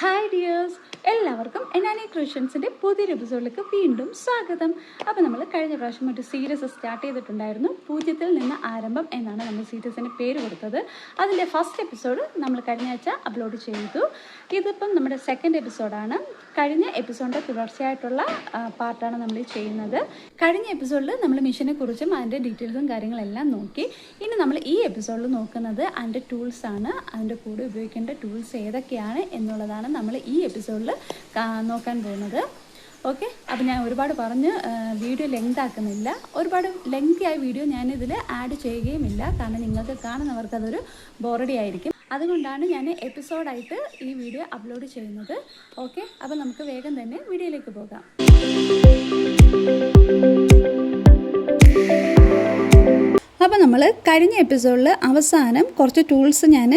Hi dears, എല്ലാവർക്കും എനാനി ക്രിസ്ത്യൻസിന്റെ പുതിയൊരു എപ്പിസോഡിലേക്ക് വീണ്ടും സ്വാഗതം. അപ്പോൾ നമ്മൾ കഴിഞ്ഞ പ്രാവശ്യം ഒരു സീരീസ് സ്റ്റാർട്ട് ചെയ്തിട്ടുണ്ടായിരുന്നു. പൂജ്യത്തിൽ നിന്ന് ആരംഭം എന്നാണ് നമ്മൾ സീരീസിന് പേര് കൊടുത്തത്. അതിന്റെ ഫസ്റ്റ് എപ്പിസോഡ് നമ്മൾ കഴിഞ്ഞ ആഴ്ച അപ്ലോഡ് ചെയ്തു. ഇതിപ്പം നമ്മുടെ സെക്കൻഡ് എപ്പിസോഡാണ് കഴിഞ്ഞ എപ്പിസോഡിന്റെ തുടർച്ചയായിട്ടുള്ള പാർട്ടാണ് നമ്മൾ ചെയ്യുന്നത്. കഴിഞ്ഞ എപ്പിസോഡിൽ നമ്മൾ മിഷനെ കുറിച്ചും അതിന്റെ ഡീറ്റെയിൽസും കാര്യങ്ങളെല്ലാം നോക്കി. ഇനി നമ്മൾ ഈ എപ്പിസോഡിൽ നോക്കുന്നത് അതിന്റെ ടൂൾസാണ് അതിന്റെ കൂടെ ഉപയോഗിക്കേണ്ട ടൂൾസ് ഏതൊക്കെയാണ് എന്നുള്ളതാണ് നമ്മൾ ഈ എപ്പിസോഡിൽ നോക്കാൻ പോകുന്നത്. ഓക്കെ? അപ്പോൾ ഞാൻ ഒരുപാട് പറഞ്ഞ് വീഡിയോ ലെങ്ത് ആക്കുന്നില്ല ഒരുപാട് ലെങ്തി ആയ വീഡിയോ ഞാനിതിൽ ആഡ് ചെയ്യുകയുമില്ല. കാരണം നിങ്ങൾക്ക് കാണുന്നവർക്ക് അതൊരു ബോറടി ആയിരിക്കും. അതുകൊണ്ടാണ് ഞാൻ എപ്പിസോഡായിട്ട് ഈ വീഡിയോ അപ്ലോഡ് ചെയ്യുന്നത്. ഓക്കെ? അപ്പോൾ നമുക്ക് വേഗം തന്നെ വീഡിയോയിലേക്ക് പോകാം. കഴിഞ്ഞ എപ്പിസോഡിൽ അവസാനം കുറച്ച് ടൂൾസ് ഞാൻ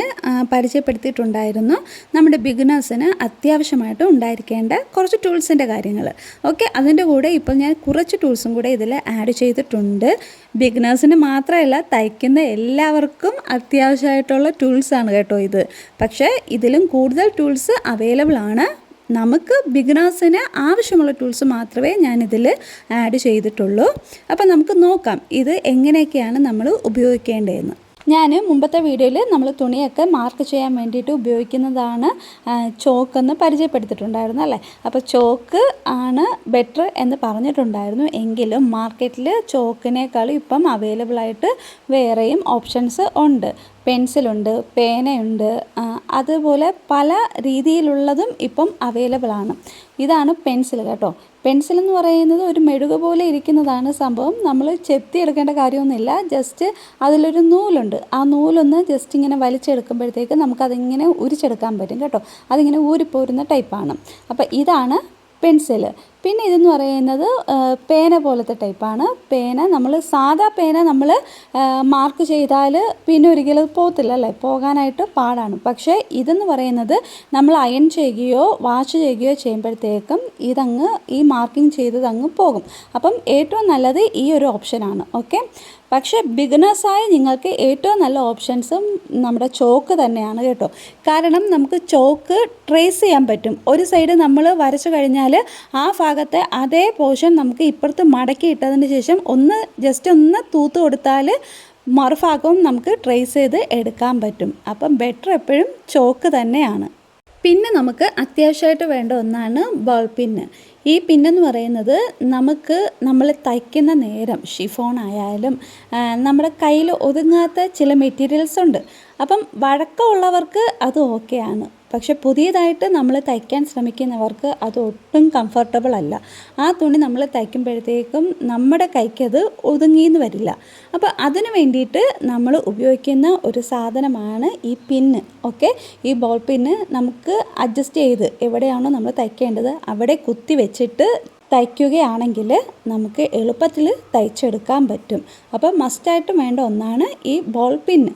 പരിചയപ്പെടുത്തിയിട്ടുണ്ടായിരുന്നു. നമ്മുടെ ബിഗിനേഴ്സിന് അത്യാവശ്യമായിട്ട് ഉണ്ടായിരിക്കേണ്ട കുറച്ച് ടൂൾസിന്റെ കാര്യങ്ങൾ ഓക്കെ അതിന്റെ കൂടെ ഇപ്പോൾ ഞാൻ കുറച്ച് ടൂൾസും കൂടെ ഇതിൽ ആഡ് ചെയ്തിട്ടുണ്ട്. ബിഗിനേഴ്സിന് മാത്രമല്ല തയ്ക്കുന്ന എല്ലാവർക്കും അത്യാവശ്യമായിട്ടുള്ള ടൂൾസാണ് കേട്ടോ ഇത്. പക്ഷേ ഇതിലും കൂടുതൽ ടൂൾസ് അവൈലബിൾ ആണ്. നമുക്ക് ബിഗിനേഴ്സിന് ആവശ്യമുള്ള ടൂൾസ് മാത്രമേ ഞാനിതിൽ ആഡ് ചെയ്തിട്ടുള്ളൂ. അപ്പോൾ നമുക്ക് നോക്കാം ഇത് എങ്ങനെയൊക്കെയാണ് നമ്മൾ ഉപയോഗിക്കേണ്ടതെന്ന്. ഞാൻ മുമ്പത്തെ വീഡിയോയിൽ നമ്മൾ തുണിയൊക്കെ മാർക്ക് ചെയ്യാൻ വേണ്ടിയിട്ട് ഉപയോഗിക്കുന്നതാണ് ചോക്ക് ചോക്കെന്ന് പരിചയപ്പെടുത്തിയിട്ടുണ്ടായിരുന്നു അല്ലേ? അപ്പോൾ ചോക്ക് ആണ് ബെറ്റർ എന്ന് പറഞ്ഞിട്ടുണ്ടായിരുന്നു. എങ്കിലും മാർക്കറ്റിൽ ചോക്കിനേക്കാളും ഇപ്പം അവൈലബിൾ ആയിട്ട് വേറെയും ഓപ്ഷൻസ് ഉണ്ട്. പെൻസിലുണ്ട് പേനയുണ്ട് അതുപോലെ പല രീതിയിലുള്ളതും ഇപ്പം അവൈലബിൾ ആണ് ഇതാണ് പെൻസിൽ കേട്ടോ. പെൻസിൽ എന്ന് പറയുന്നത് ഒരു മെഴുക പോലെ ഇരിക്കുന്നതാണ് സംഭവം. നമ്മൾ ചെത്തി എടുക്കേണ്ട കാര്യമൊന്നുമില്ല. ജസ്റ്റ് അതിലൊരു നൂലുണ്ട്. ആ നൂലൊന്ന് ജസ്റ്റ് ഇങ്ങനെ വലിച്ചെടുക്കുമ്പോഴത്തേക്ക് നമുക്കതിങ്ങനെ ഉരിച്ചെടുക്കാൻ പറ്റും കേട്ടോ. അതിങ്ങനെ ഊരിപ്പോരുന്ന ടൈപ്പാണ്. അപ്പോൾ ഇതാണ് പെൻസിൽ പിന്നെ ഇതെന്ന് പറയുന്നത് പേന പോലത്തെ ടൈപ്പാണ്. പേന നമ്മൾ സാധാ പേന നമ്മൾ മാർക്ക് ചെയ്താൽ പിന്നെ ഒരിക്കലും പോകത്തില്ല അല്ലേ? പോകാനായിട്ട് പാടാണ്. പക്ഷേ ഇതെന്ന് പറയുന്നത് നമ്മൾ അയൺ ചെയ്യുകയോ വാഷ് ചെയ്യുകയോ ചെയ്യുമ്പോഴത്തേക്കും ഇതങ്ങ് ഈ മാർക്കിംഗ് ചെയ്തതങ്ങ് പോകും. അപ്പം ഏറ്റവും നല്ലത് ഈ ഒരു ഓപ്ഷനാണ് ഓക്കെ? പക്ഷേ ബിഗിനേഴ്സായി നിങ്ങൾക്ക് ഏറ്റവും നല്ല ഓപ്ഷൻസും നമ്മുടെ ചോക്ക് തന്നെയാണ് കേട്ടോ. കാരണം നമുക്ക് ചോക്ക് ട്രേസ് ചെയ്യാൻ പറ്റും. ഒരു സൈഡ് നമ്മൾ വരച്ചു കഴിഞ്ഞാൽ ആ ഭാഗത്തെ അതേ പോർഷൻ നമുക്ക് ഇപ്പുറത്ത് മടക്കി ഇട്ടതിന് ശേഷം ഒന്ന് ജസ്റ്റ് ഒന്ന് തൂത്ത് കൊടുത്താൽ മറുഭാഗവും നമുക്ക് ട്രേസ് ചെയ്ത് എടുക്കാൻ പറ്റും. അപ്പം ബെറ്റർ എപ്പോഴും ചോക്ക് തന്നെയാണ്. പിന്നെ നമുക്ക് അത്യാവശ്യമായിട്ട് വേണ്ട ഒന്നാണ് ബോൾ പിന്ന് ഈ പിന്നെന്ന് പറയുന്നത് നമുക്ക് നമ്മൾ തയ്ക്കുന്ന നേരം ഷിഫോൺ ആയാലും നമ്മുടെ കയ്യിൽ ഒതുങ്ങാത്ത ചില മെറ്റീരിയൽസ് ഉണ്ട്. അപ്പം വഴക്കമുള്ളവർക്ക് അത് ഓക്കെയാണ് പക്ഷെ പുതിയതായിട്ട് നമ്മൾ തയ്ക്കാൻ ശ്രമിക്കുന്നവർക്ക് അത് ഒട്ടും കംഫർട്ടബിൾ അല്ല. ആ തുണി നമ്മൾ തയ്ക്കുമ്പോഴത്തേക്കും നമ്മുടെ കൈക്കത് ഒതുങ്ങിയെന്ന് വരില്ല. അപ്പോൾ അതിന് വേണ്ടിയിട്ട് നമ്മൾ ഉപയോഗിക്കുന്ന ഒരു സാധനമാണ് ഈ പിന്ന് ഓക്കെ ഈ ബോൾ പിന്ന് നമുക്ക് അഡ്ജസ്റ്റ് ചെയ്ത് എവിടെയാണോ നമ്മൾ തയ്ക്കേണ്ടത് അവിടെ കുത്തി വെച്ചിട്ട് തയ്ക്കുകയാണെങ്കിൽ നമുക്ക് എളുപ്പത്തിൽ തയ്ച്ചെടുക്കാൻ പറ്റും. അപ്പോൾ മസ്റ്റായിട്ടും വേണ്ട ഒന്നാണ് ഈ ബോൾ പിന്ന്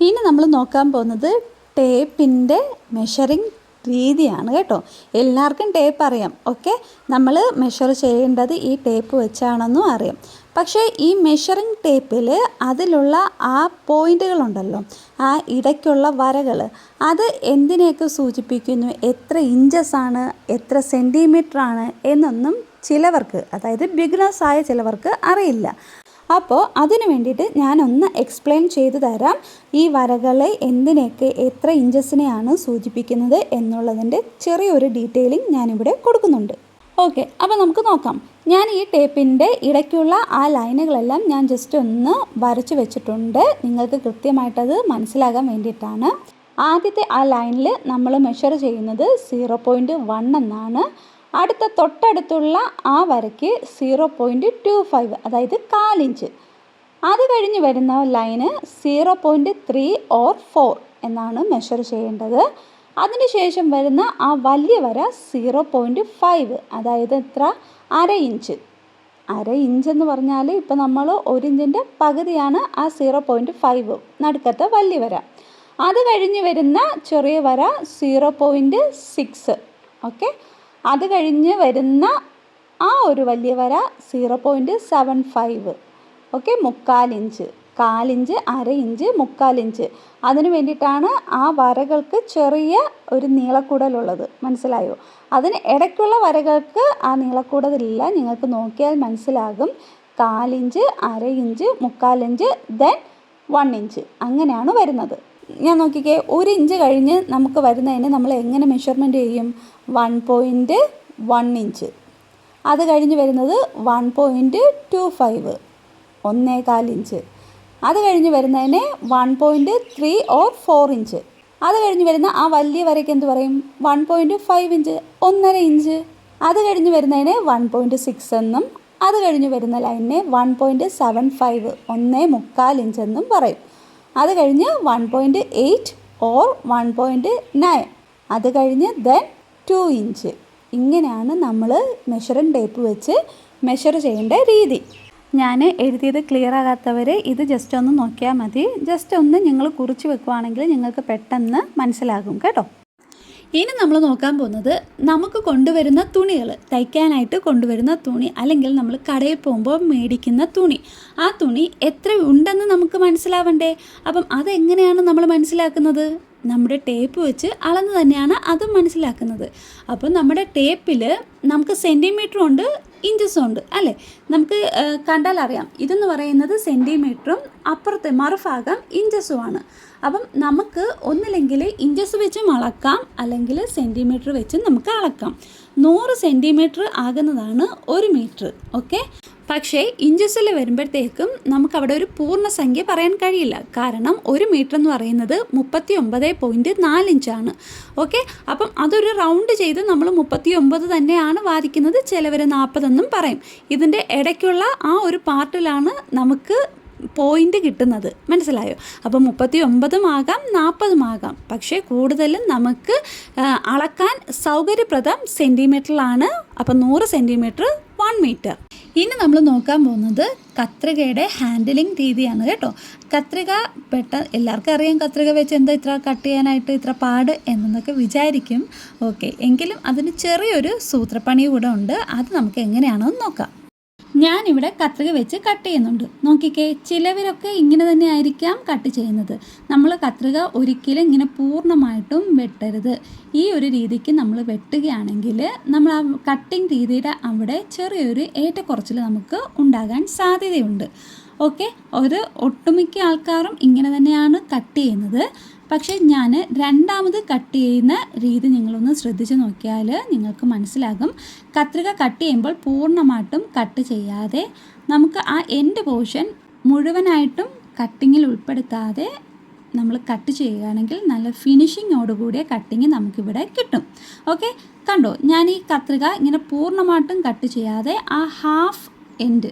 ഇനി നമ്മൾ നോക്കാൻ പോകുന്നത് ടേപ്പിന്റെ മെഷറിങ് രീതിയാണ് കേട്ടോ. എല്ലാവർക്കും ടേപ്പ് അറിയാം ഓക്കെ നമ്മൾ മെഷർ ചെയ്യേണ്ടത് ഈ ടേപ്പ് വെച്ചാണെന്നും അറിയാം. പക്ഷേ ഈ മെഷറിങ് ടേപ്പിൽ അതിലുള്ള ആ പോയിന്റുകളുണ്ടല്ലോ ആ ഇടയ്ക്കുള്ള വരകൾ അത് എന്തിനെയൊക്കെ സൂചിപ്പിക്കുന്നു? എത്ര ഇഞ്ചസ് ആണ് എത്ര സെന്റിമീറ്റർ ആണ് എന്നൊന്നും ചിലവർക്ക് അതായത് ബിഗിനേഴ്സ് ആയ ചിലവർക്ക് അറിയില്ല. അപ്പോൾ അതിന് വേണ്ടിയിട്ട് ഞാനൊന്ന് എക്സ്പ്ലെയിൻ ചെയ്തു തരാം ഈ വരകളെ എന്തിനെയൊക്കെ എത്ര ഇഞ്ചസിനെയാണ് സൂചിപ്പിക്കുന്നത് എന്നുള്ളതിന്റെ ചെറിയൊരു ഡീറ്റെയിലിംഗ് ഞാനിവിടെ കൊടുക്കുന്നുണ്ട്. ഓക്കെ അപ്പോൾ നമുക്ക് നോക്കാം. ഞാൻ ഈ ടേപ്പിന്റെ ഇടയ്ക്കുള്ള ആ ലൈനുകളെല്ലാം ഞാൻ ജസ്റ്റ് ഒന്ന് വരച്ച് വെച്ചിട്ടുണ്ട്. നിങ്ങൾക്ക് കൃത്യമായിട്ടത് മനസ്സിലാകാൻ വേണ്ടിയിട്ടാണ്. ആദ്യത്തെ ആ ലൈനിൽ നമ്മൾ മെഷർ ചെയ്യുന്നത് സീറോ പോയിന്റ് വൺ എന്നാണ്. അടുത്ത തൊട്ടടുത്തുള്ള ആ വരയ്ക്ക് സീറോ പോയിന്റ് ടു ഫൈവ് അതായത് കാലിഞ്ച് അത് കഴിഞ്ഞ് വരുന്ന line zero point three or four എന്നാണ് മെഷർ ചെയ്യേണ്ടത്. അതിനുശേഷം വരുന്ന ആ വലിയ വര സീറോ പോയിന്റ് ഫൈവ് അതായത് എത്ര? അര ഇഞ്ച് അര ഇഞ്ച് എന്ന് പറഞ്ഞാൽ ഇപ്പോൾ നമ്മൾ ഒരു ഇഞ്ചിന്റെ പകുതിയാണ് ആ സീറോ പോയിന്റ് ഫൈവ് നടുക്കത്തെ വലിയ വര. അത് കഴിഞ്ഞ് വരുന്ന ചെറിയ വര സീറോ പോയിന്റ് സിക്സ് ഓക്കെ അത് കഴിഞ്ഞ് വരുന്ന ആ ഒരു വലിയ വര zero point seven five okay മുക്കാൽ ഇഞ്ച്. കാലിഞ്ച് അര ഇഞ്ച് മുക്കാലിഞ്ച് അതിന് വേണ്ടിയിട്ടാണ് ആ വരകൾക്ക് ചെറിയ ഒരു നീളക്കൂടലുള്ളത് മനസ്സിലായോ? അതിന് ഇടയ്ക്കുള്ള വരകൾക്ക് ആ നീളക്കൂടലില്ല. നിങ്ങൾക്ക് നോക്കിയാൽ മനസ്സിലാകും. കാലിഞ്ച് അര ഇഞ്ച് മുക്കാലിഞ്ച് ദെൻ വൺ ഇഞ്ച് അങ്ങനെയാണ് വരുന്നത്. ഞാൻ നോക്കിക്കേ ഒരു ഇഞ്ച് കഴിഞ്ഞ് നമുക്ക് വരുന്നതിന് നമ്മൾ എങ്ങനെ മെഷർമെന്റ് ചെയ്യും? One point one inch. അത് കഴിഞ്ഞ് വരുന്നത് വൺ പോയിന്റ് ടു ഫൈവ് ഒന്നേകാൽ ഇഞ്ച്. അത് കഴിഞ്ഞ് വരുന്നതിന് one point three or four inch. അത് കഴിഞ്ഞ് വരുന്ന ആ വലിയ വരയ്ക്ക് എന്ത് പറയും? One point five inch. ഒന്നര ഇഞ്ച്. അത് കഴിഞ്ഞ് വരുന്നതിന് വൺ പോയിന്റ് സിക്സ് എന്നും അത് കഴിഞ്ഞ് വരുന്ന ലൈനിനെ വൺ പോയിന്റ് സെവൻ ഫൈവ് ഒന്നേ മുക്കാൽ ഇഞ്ച് എന്നും പറയും. അത് കഴിഞ്ഞ് one point eight or one point nine അത് കഴിഞ്ഞ് ദെൻ ടു ഇഞ്ച് ഇങ്ങനെയാണ് നമ്മൾ മെഷറിംഗ് ടേപ്പ് വെച്ച് മെഷർ ചെയ്യേണ്ട രീതി. ഞാൻ എഴുതിയത് ക്ലിയർ ആകാത്തവർ ഇത് ജസ്റ്റ് ഒന്ന് നോക്കിയാൽ മതി. ജസ്റ്റ് ഒന്ന് നിങ്ങൾ കുറിച്ച് വെക്കുവാണെങ്കിൽ നിങ്ങൾക്ക് പെട്ടെന്ന് മനസ്സിലാകും കേട്ടോ. ഇനി നമ്മൾ നോക്കാൻ പോകുന്നത് നമുക്ക് കൊണ്ടുവരുന്ന തുണികൾ തയ്ക്കാനായിട്ട് കൊണ്ടുവരുന്ന തുണി അല്ലെങ്കിൽ നമ്മൾ കടയിൽ പോകുമ്പോൾ മേടിക്കുന്ന തുണി. ആ തുണി എത്ര ഉണ്ടെന്ന് നമുക്ക് മനസ്സിലാവണ്ടേ? അപ്പം അതെങ്ങനെയാണ് നമ്മൾ മനസ്സിലാക്കുന്നത്? നമ്മുടെ ടേപ്പ് വെച്ച് അളന്ന് തന്നെയാണ് അത് മനസ്സിലാക്കുന്നത്. അപ്പോൾ നമ്മുടെ ടേപ്പിൽ നമുക്ക് സെന്റിമീറ്ററും ഉണ്ട് ഇഞ്ചസും ഉണ്ട് അല്ലേ? നമുക്ക് കണ്ടാൽ അറിയാം. ഇതെന്ന് പറയുന്നത് സെന്റിമീറ്ററും അപ്പുറത്തെ മറുഭാഗം ഇഞ്ചസുമാണ്. അപ്പം നമുക്ക് ഒന്നില്ലെങ്കിൽ ഇഞ്ചസ് വെച്ചും അളക്കാം അല്ലെങ്കിൽ സെന്റിമീറ്റർ വെച്ചും നമുക്ക് അളക്കാം. നൂറ് സെന്റിമീറ്റർ ആകുന്നതാണ് ഒരു മീറ്റർ ഓക്കെ? പക്ഷേ ഇഞ്ചസിൽ വരുമ്പോഴത്തേക്കും നമുക്കവിടെ ഒരു പൂർണസംഖ്യ പറയാൻ കഴിയില്ല. കാരണം ഒരു മീറ്റർ എന്ന് പറയുന്നത് മുപ്പത്തി ഒമ്പത് പോയിന്റ് നാല് ഇഞ്ചാണ് ഓക്കെ? അപ്പം അതൊരു റൗണ്ട് ചെയ്ത് നമ്മൾ മുപ്പത്തി ഒമ്പത് തന്നെയാണ് വാദിക്കുന്നത്. ചിലവർ നാൽപ്പതെന്നും പറയും. ഇതിന്റെ ഇടയ്ക്കുള്ള ആ ഒരു പാർട്ടിലാണ് നമുക്ക് പോയിന്റ് കിട്ടുന്നത്. മനസ്സിലായോ? അപ്പോൾ മുപ്പത്തി ഒമ്പതും ആകാം നാൽപ്പതും ആകാം. പക്ഷേ കൂടുതലും നമുക്ക് അളക്കാൻ സൗകര്യപ്രദം സെന്റിമീറ്ററിലാണ് അപ്പോൾ നൂറ് സെന്റിമീറ്റർ വൺ മീറ്റർ ഇനി നമ്മൾ നോക്കാൻ പോകുന്നത് കത്രികയുടെ ഹാൻഡിലിംഗ് രീതിയാണ് കേട്ടോ. കത്രിക പെട്ട എല്ലാവർക്കും അറിയാം കത്രിക വെച്ച് എന്താ ഇത്ര കട്ട് ചെയ്യാനായിട്ട് ഇത്ര പാട് എന്നൊക്കെ വിചാരിക്കും. ഓക്കെ എങ്കിലും അതിന് ചെറിയൊരു സൂത്രപ്പണി കൂടെ ഉണ്ട്. അത് നമുക്ക് എങ്ങനെയാണെന്ന് നോക്കാം. ഞാനിവിടെ കത്രിക വെച്ച് കട്ട് ചെയ്യുന്നുണ്ട്. നോക്കിക്കേ ചിലവരൊക്കെ ഇങ്ങനെ തന്നെ ആയിരിക്കാം കട്ട് ചെയ്യുന്നത്. നമ്മൾ കത്രിക ഒരിക്കലും ഇങ്ങനെ പൂർണമായിട്ടും വെട്ടരുത്. ഈ ഒരു രീതിക്ക് നമ്മൾ വെട്ടുകയാണെങ്കിൽ നമ്മൾ ആ കട്ടിങ് രീതിയുടെ അവിടെ ചെറിയൊരു ഏറ്റക്കുറച്ചിൽ നമുക്ക് ഉണ്ടാകാൻ സാധ്യതയുണ്ട്. ഓക്കെ? ഒരു ഒട്ടുമിക്ക ആൾക്കാരും ഇങ്ങനെ തന്നെയാണ് കട്ട് ചെയ്യുന്നത്. പക്ഷേ ഞാൻ രണ്ടാമത് കട്ട് ചെയ്യുന്ന രീതി നിങ്ങളൊന്ന് ശ്രദ്ധിച്ച് നോക്കിയാൽ നിങ്ങൾക്ക് മനസ്സിലാകും. കത്രിക കട്ട് ചെയ്യുമ്പോൾ പൂർണമായിട്ടും കട്ട് ചെയ്യാതെ നമുക്ക് ആ എൻഡ് പോർഷൻ മുഴുവനായിട്ടും കട്ടിങ്ങിൽ ഉൾപ്പെടുത്താതെ നമ്മൾ കട്ട് ചെയ്യുകയാണെങ്കിൽ നല്ല ഫിനിഷിങ്ങോട് ഫിനിഷിങ്ങോടുകൂടിയ കട്ടിങ് നമുക്കിവിടെ കിട്ടും. ഓക്കെ കണ്ടോ? ഞാൻ ഈ കത്രിക ഇങ്ങനെ പൂർണമായിട്ടും കട്ട് ചെയ്യാതെ ആ ഹാഫ് എൻഡ്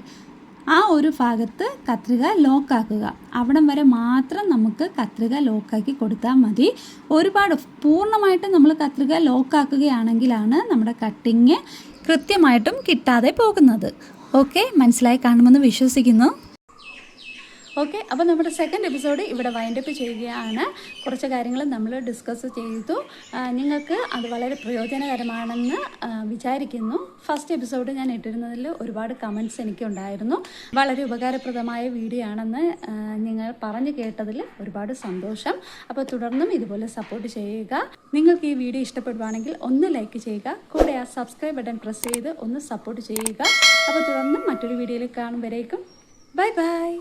ആ ഒരു ഭാഗത്ത് കത്രിക ലോക്കാക്കുക അവിടം വരെ മാത്രം നമുക്ക് കത്രിക ലോക്കാക്കി കൊടുത്താൽ മതി. ഒരുപാട് പൂർണമായിട്ടും നമ്മൾ കത്രിക ലോക്കാക്കുകയാണെങ്കിലാണ് നമ്മുടെ കട്ടിങ് കൃത്യമായിട്ടും കിട്ടാതെ പോകുന്നത്. ഓക്കെ മനസ്സിലായി കാണുമെന്ന് വിശ്വസിക്കുന്നു. ഓക്കെ അപ്പോൾ നമ്മുടെ സെക്കൻഡ് എപ്പിസോഡ് ഇവിടെ വൈൻഡപ്പ് ചെയ്യുകയാണ്. കുറച്ച് കാര്യങ്ങൾ നമ്മൾ ഡിസ്കസ് ചെയ്തു. നിങ്ങൾക്ക് അത് വളരെ പ്രയോജനകരമാണെന്ന് വിചാരിക്കുന്നു. ഫസ്റ്റ് എപ്പിസോഡ് ഞാൻ ഇട്ടിരുന്നതിൽ ഒരുപാട് കമന്റ്സ് എനിക്കുണ്ടായിരുന്നു. വളരെ ഉപകാരപ്രദമായ വീഡിയോ ആണെന്ന് നിങ്ങൾ പറഞ്ഞു കേട്ടതിൽ ഒരുപാട് സന്തോഷം. അപ്പോൾ തുടർന്നും ഇതുപോലെ സപ്പോർട്ട് ചെയ്യുക. നിങ്ങൾക്ക് ഈ വീഡിയോ ഇഷ്ടപ്പെടുവാണെങ്കിൽ ഒന്ന് ലൈക്ക് ചെയ്യുക. കൂടെ ആ സബ്സ്ക്രൈബ് ബട്ടൺ പ്രസ് ചെയ്ത് ഒന്ന് സപ്പോർട്ട് ചെയ്യുക. അപ്പോൾ തുടർന്നും മറ്റൊരു വീഡിയോയിൽ കാണുമ്പോഴേക്കും Bye bye.